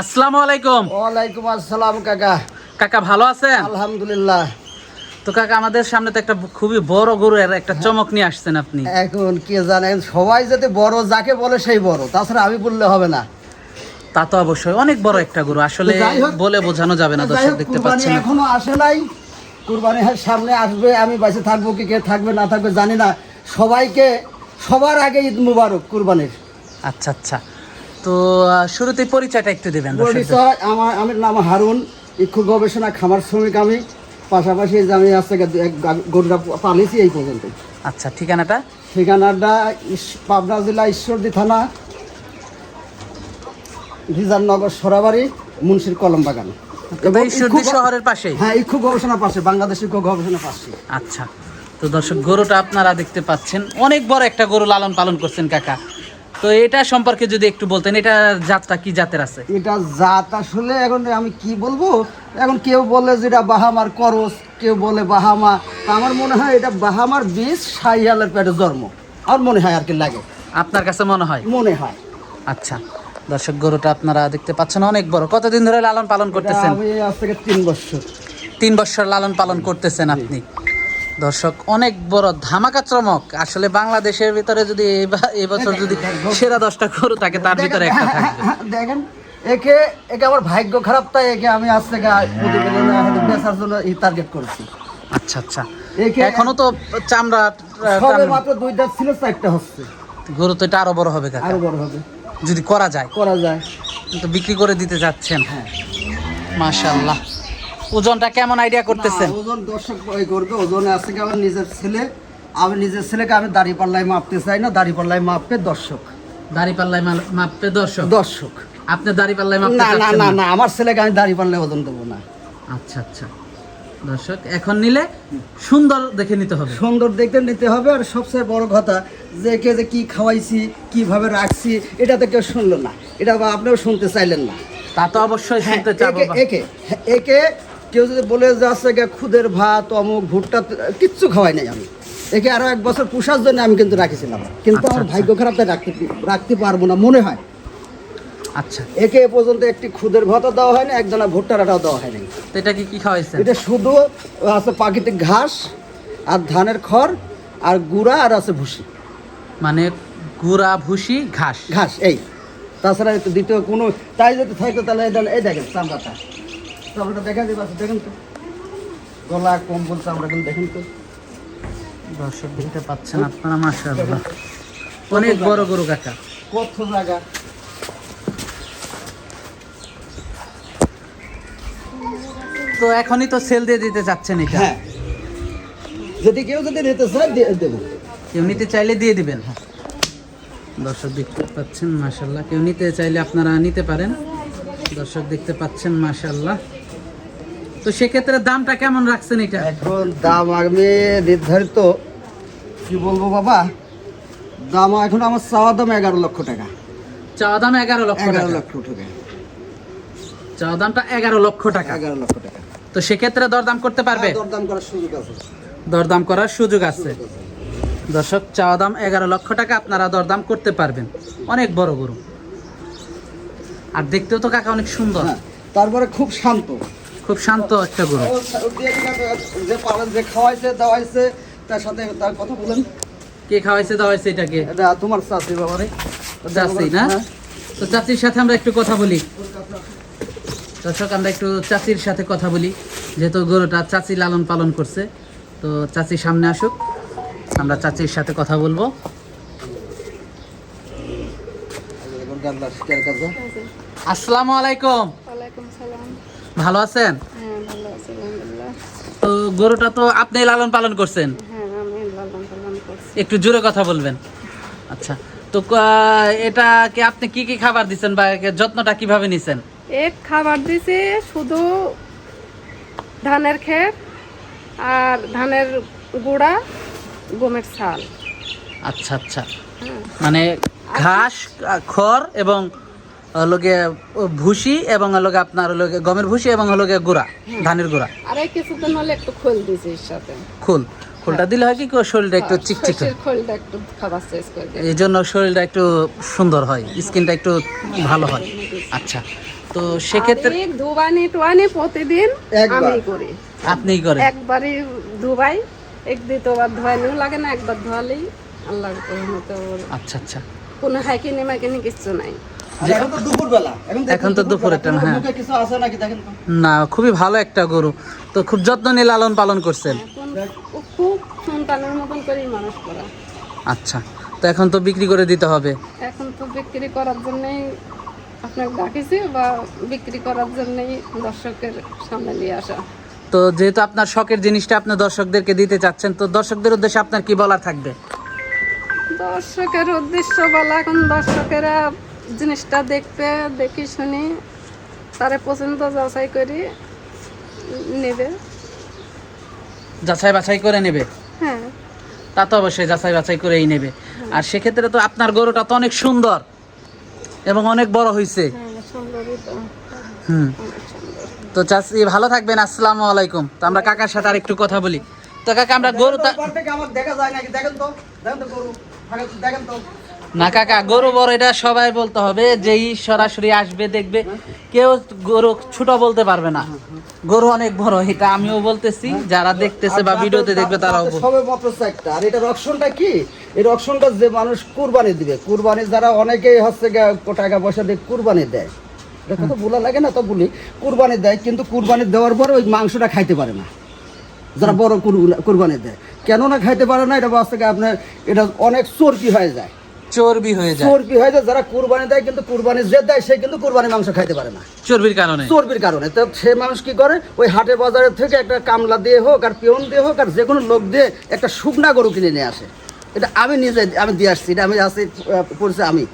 আসসালামু আলাইকুম। ওয়ালাইকুম আসসালাম কাকা। কাকা ভালো আছেন? আলহামদুলিল্লাহ। তো কাকা আমাদের সামনে তো একটা খুবই বড় গরুর একটা চমক নিয়ে আসছেন আপনি। এখন কে জানেন সবাই যদি বড় যাকে বলে সেই বড়। তাছাড়া আমি বললে হবে না। তা তো অবশ্যই অনেক বড় একটা গরু। আসলে বলে বোঝানো যাবে না দর্শক দেখতে পাচ্ছেন। এখনও আসে নাই। কুরবানি সামনে আসবে আমি বেঁচে থাকব কি কে থাকবে না থাকবে জানি না। সবাইকে সবার আগে ঈদ মুবারক কুরবানির। আচ্ছা আচ্ছা। তো আহ, শুরুতেই পরিচয়টা একটু দিবেন পরিচয় আমার আমার নাম হারুন ইক্ষু গবেষণা খামার শ্রমিক আমি। পাশাপাশি যে আমি আজ থেকে গরুটা পালিয়েছি এই পর্যন্ত। আচ্ছা ঠিকানাটা? ঠিকানাটা পাবনা জেলা ঈশ্বরদী থানা সরাবাড়ি মুন্সির কলম বাগান ঈশ্বরদী শহরের পাশেই? হ্যাঁ ইক্ষু গবেষণার পাশে বাংলাদেশ ইক্ষু গবেষণার পাশে। আচ্ছা তো দর্শক গরুটা আপনারা দেখতে পাচ্ছেন। অনেক বড় একটা গরু লালন পালন করছেন কাকা। তো এটা সম্পর্কে যদি একটু বলতেন এটা জাতটা কি জাতের আছে? এটা জাত আসলে এখন আমি কি বলব? এখন কেউ বলে যেটা বাহামার করস কেউ বলে বাহামা। তা আমার মনে হয় এটা বাহামার বীজ সাইয়ালের পেটে জন্ম। আর মনে হয় আর কি লাগে। আপনার কাছে মনে হয়? মনে হয়। আচ্ছা। দর্শক গরুটা আপনারা দেখতে পাচ্ছেন অনেক বড়। কতদিন ধরে লালন পালন করতেছেন? আমি আজ থেকে তিন বছর। তিন বছর লালন পালন করতেছেন আপনি। দর্শক অনেক বড় ধামাকা চমক। আসলে বাংলাদেশের ভিতরে যদি এবা- এবছর যদি সেরা দশটা গরু থাকে তার ভিতরে একটা থাকবে দেখেন একে একে আমার ভাগ্য খারাপ তাই একে আমি আজ থেকে বেচার জন্য এই টার্গেট করেছি। আচ্ছা আচ্ছা। এখনও তো চামড়া মাত্র দুইটা ছিল চারটা হচ্ছে। গরু তো এটা আরও বড় হবে কাকা। আরও বড় হবে। যদি করা যায়। করা যায়। তো বিক্রি করে দিতে যাচ্ছেন। হ্যাঁ। মাশাল্লাহ ওজনটা কেমন আইডিয়া করতেছেন? ওজন দর্শক করবে ওজনে আছে কি আমার নিজের ছেলে আমি নিজের ছেলেকে আমি দাড়ি পাল্লায় মাপতে চাই না দাড়ি পাল্লায় মাপবে দর্শক। দাড়ি পাল্লায় মাল- মাপবে দর্শক? দর্শক। আপনি দাড়ি পাল্লায় মাপতে না না না না? আমার ছেলেকে আমি দাড়ি পাল্লায় ওজন দেবো না। আচ্ছা আচ্ছা। দর্শক এখন নিলে সুন্দর দেখে নিতে হবে। সুন্দর দেখতে নিতে হবে আর সবচেয়ে বড় কথা যে কে যে কি খাওয়াইছি কীভাবে রাখছি এটা তো কেউ শুনলো না। এটা আপনিও শুনতে চাইলেন না। তা তো অবশ্যই হ্যাঁ, শুনতে চাবো একে একে একে কেউ যদি বলে যাচ্ছে গে খুদের ভাত অমুক ভুট্টা কিচ্ছু খাওয়াই নাই আমি। একে আরও এক বছর পুষার জন্য আমি কিন্তু রাখেছিলাম। কিন্তু আচ্ছা, আমার আচ্ছা। ভাগ্য খারাপ তাই রাখতে রাখতে পারব না মনে হয়। আচ্ছা। একে এ পর্যন্ত একটি খুদের ভাতও দেওয়া হয়নি একজনা ভুট্টার আটাও দেওয়া হয়নি। তো এটা কি কি খাওয়াইছেন? এটা শুধু আছে প্রাকৃতিক ঘাস আর ধানের খড় আর গুঁড়া আর আছে ভুসি। মানে গুড়া ভুসি ঘাস। ঘাস এই। তাছাড়া দ্বিতীয় কোনো তাই যদি থাকতো তাহলে এই দেখেন চামড়াটা। চামড়াটা দেখা যাবে আছে দেখেন তো। গলা কম্বল চামড়া কিন্তু দেখেন তো। দর্শক দেখতে পাচ্ছেন আপনারা মাশাআল্লাহ। অনেক বড় গরু কাকা কত জায়গা? তো এখনই তো সেল দিয়ে দিতে চাচ্ছেন এটা। হ্যাঁ। যদি কেউ যদি নিতে চায় দিয়ে দেবো। কেউ নিতে চাইলে দিয়ে দিবেন। দর্শক দেখতে পাচ্ছেন মাশাল্লাহ কেউ নিতে চাইলে আপনারা নিতে পারেন। দর্শক দেখতে পাচ্ছেন মাশাল্লাহ তো সেক্ষেত্রে দামটা কেমন রাখছেন এটা? এখন দাম আমি নির্ধারিত কি বলব বাবা? দাম এখন আমার চাওয়া দাম এগারো লক্ষ টাকা। চাওয়া দাম এগারো লক্ষ এগারো লক্ষ টাকা। চাওয়া দামটা এগারো লক্ষ টাকা। এগারো লক্ষ টাকা। তো সেক্ষেত্রে দরদাম করতে পারবে? হ্যাঁ, দরদাম করার সুযোগ আছে। দরদাম করার সুযোগ আছে। দর্শক চাওয়া দাম এগারো লক্ষ টাকা আপনারা দরদাম করতে পারবেন। অনেক বড় গরু। আর দেখতেও তো কাকা অনেক সুন্দর। হ্যাঁ তারপরে খুব শান্ত। খুব শান্ত একটা গরু যে পালন যে খাওয়াইছে দাওয়াইছে তার সাথে তার কথা বলেন কে খাওয়াইছে দাওয়াইছে এটাকে এটা তোমার চাষি বাবারে চাচি না হ্যাঁ। তো চাচির সাথে আমরা একটু কথা বলি দর্শক আমরা একটু চাচির সাথে কথা বলি যেহেতু গরুটা চাচি লালন পালন করছে তো চাচি সামনে আসুক আমরা চাচির সাথে কথা বলব আসসালামু আলাইকুম ভালো আছেন? হ্যাঁ তো গরুটা তো আপনি লালন পালন করছেন? হ্যাঁ একটু জোরে কথা বলবেন। আচ্ছা তো ক- এটাকে আপনি কি কি খাবার দিচ্ছেন বা যত্নটা কীভাবে নিছেন? এক খাবার দিছি শুধু ধানের খের আর ধানের গুঁড়া গমের ছাল। আচ্ছা আচ্ছা। হ্যাঁ। মানে ঘাস খড় এবং লগে ভুসি এবং লগে আপনার লগে গমের ভুসি এবং লগে গুড়া ধানের গুড়া। আর কিছুদিন হলে একটু খোল এর সাথে। খুল। খোলটা দিলে হয় কি শরীরটা একটু হ্যাঁ, চিকচিক খোলটা একটু খাবার শেষ করে এই জন্য শরীরটা একটু সুন্দর হয় স্কিনটা একটু ভালো হয়। আচ্ছা তো সেক্ষেত্রে ধুবানি টুয়ানি প্রতিদিন। আমি করি। আপনিই করেন? একবারই ধুবাই এক দ্বিতীয়বার ধোয়ানিও লাগে না একবার ধোয়ালেই আল্লাহ মতো আচ্ছা আচ্ছা। কোনো হাইকিনি মাইকিনি কিছু নাই। এখন তো দুপুরবেলা। এখন তো তো দুপুরের হ্যাঁ। কিছু আছে নাকি দেখেন না খুবই ভালো একটা গরু। তো খুব যত্ন নিয়ে লালন পালন করছেন। খুব সন্তানের মতন করেই মানুষ করা। আচ্ছা তো এখন তো বিক্রি করে দিতে হবে। এখন তো বিক্রি করার জন্যই আপনাকে ডাকিছি বা বিক্রি করার জন্যই দর্শকের সামনে নিয়ে আসা। তো যেহেতু আপনার শখের জিনিসটা আপনি দর্শকদেরকে দিতে চাচ্ছেন তো দর্শকদের উদ্দেশ্যে আপনার কি বলার থাকবে? দর্শকের উদ্দেশ্য বলা এখন দর্শকেরা জিনিসটা দেখতে দেখি শুনি তারে পছন্দ যাচাই করি নেবে। যাচাই বাছাই করে নেবে? হ্যাঁ। তা তো অবশ্যই যাচাই বাছাই করেই নেবে। আর সেক্ষেত্রে তো আপনার গরুটা তো অনেক সুন্দর এবং অনেক বড় হয়েছে হ্যাঁ তো। হুম। তো চাষি ভালো থাকবেন আসসালামু আলাইকুম। তো আমরা কাকার সাথে আর একটু কথা বলি। তো কাকা আমরা গরু দেখা যায় নাকি? দেখেন তো দেখেন তো গরু। দেখেন তো। না কাকা গরু বড় এটা সবাই বলতে হবে যেই সরাসরি আসবে দেখবে কেউ গরু ছোট বলতে পারবে না। গরু অনেক বড় এটা আমিও বলতেছি যারা দেখতেছে বা ভিডিওতে দেখবে তারাও। সবে মাত্র চারটা। আর এটা রক্ষণটা কি? এই রক্ষণটা যে মানুষ কুরবানি দিবে। কুরবানি যারা অনেকেই হচ্ছে টাকা পয়সা দিয়ে কুরবানি দেয়। এটা কথা বলা লাগে না তো বলি। কুরবানি দেয় কিন্তু কুরবানি দেওয়ার পরে ওই মাংসটা খাইতে পারে না। যারা বড় কুরবানি- কুরবানি দেয়। কেন না খাইতে পারে না এটা বাস্তবে আপনার এটা অনেক চর্বি হয়ে যায়। চর্বি হয়ে যায়। চর্বি হয়ে যায় যারা কুরবানি দেয় কিন্তু কুরবানি যে দেয় সে কিন্তু কুরবানি মাংস খাইতে পারে না। চর্বির কারণে? চর্বির কারণে। তো সে মানুষ কি করে? ওই হাটে বাজারের থেকে একটা কামলা দিয়ে হোক আর পিয়ন দিয়ে হোক আর যে কোনো লোক দিয়ে একটা শুকনা গরু কিনে নিয়ে আসে। এটা আমি নিজে আমি দিয়ে আসছি এটা আমি আসি পড়ছে আমি।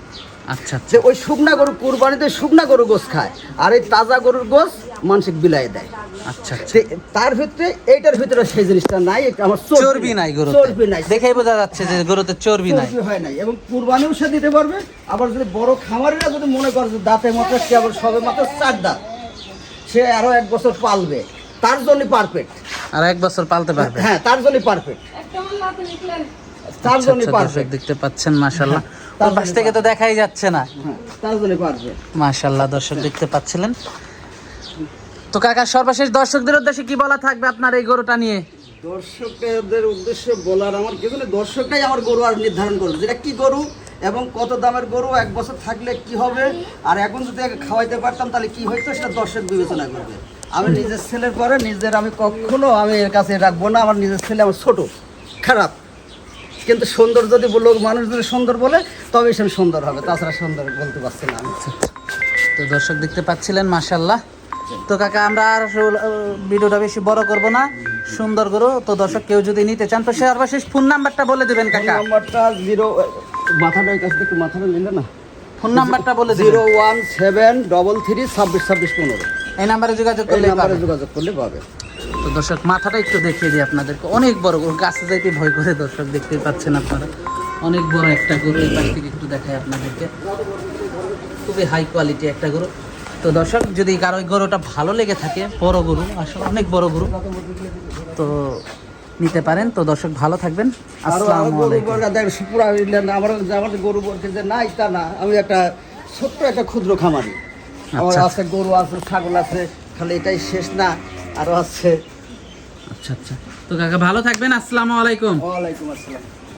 আচ্ছা আচ্ছা। যে ওই শুকনা গরু কুরবানিতে শুকনা গরু গোস খায় আর এই তাজা গরুর গোস মানসিক বিলাই দেয়। আচ্ছা আচ্ছা। তার ভিতরে এইটার ভিতরে সেই জিনিসটা নাই আমার চর্বি। নাই গরু চর্বি নাই। দেখেই বোঝা যাচ্ছে যে গরুতে চর্বি নাই। হয় নাই। এবং কুরবানিও সে দিতে পারবে আবার যদি বড় খামারিরা যদি মনে করে যে দাঁতে মাত্র সে আবার সবে মাত্র চার দাঁত সে আরও এক বছর পালবে। তার জন্য পারফেক্ট আর এক বছর পালতে পারবে। হ্যাঁ তার জন্য পারফেক্ট তার আচ্ছা জন্য পারফেক্ট দেখতে পাচ্ছেন ওর পাশ থেকে তো দেখাই যাচ্ছে না। হ্যাঁ তার মাশাল্লাহ দর্শক দেখতে পাচ্ছিলেন। তো কাকা সর্বশেষ দর্শকদের উদ্দেশ্যে কি বলা থাকবে আপনার এই গরুটা নিয়ে? দর্শকদের উদ্দেশ্যে বলার আমার নেই দর্শকটাই আমার গরু আর নির্ধারণ করবে। যেটা কি গরু এবং কত দামের গরু এক বছর থাকলে কি হবে আর এখন যদি খাওয়াইতে পারতাম তাহলে কি হইতো সেটা দর্শক বিবেচনা করবে। আমি নিজের ছেলের পরে নিজের আমি কখনো আমি এর কাছে রাখব না আমার নিজের ছেলে আমার ছোট খারাপ। কিন্তু সুন্দর যদি লোক মানুষ যদি সুন্দর বলে তবে সে সুন্দর হবে। তাছাড়া সুন্দর বলতে পারছি না তো দর্শক দেখতে পাচ্ছিলেন মাশাল্লাহ তো কাকা আমরা আর ভিডিওটা বেশি বড় করব না সুন্দর করো তো দর্শক কেউ যদি নিতে চান তো সর্বশেষ ফোন নাম্বারটা বলে দেবেন কাকা। নাম্বারটা জিরো মাথাটা কাছে একটু মাথাটা নিলে না? ফোন নাম্বারটা বলে zero one seven double three ছাব্বিশ ছাব্বিশ পনেরো। এই নাম্বারে যোগাযোগ করলে যোগাযোগ করলে পাবে তো দর্শক মাথাটা একটু দেখিয়ে দিই আপনাদেরকে। অনেক বড় গরু গাছে যাইতে ভয় করে দর্শক দেখতে পাচ্ছেন আপনারা। অনেক বড় একটা গরু এই পাশ থেকে একটু দেখায় আপনাদেরকে। খুবই হাই কোয়ালিটি একটা গরু। তো দর্শক যদি কারও ওই গরুটা ভালো লেগে থাকে বড় গরু আসলে অনেক বড় গরু তো নিতে পারেন। তো দর্শক ভালো থাকবেন। আসসালামু আলাইকুম। আমার গরু যে নাই তা না আমি একটা ছোট্ট একটা ক্ষুদ্র খামারি। আমার আচ্ছা। আছে গরু আছে ছাগল আছে খালি এটাই শেষ না আরও আছে আচ্ছা আচ্ছা। তো কাকা ভালো থাকবেন। আসসালামু আলাইকুম। ওয়ালাইকুম আসসালাম।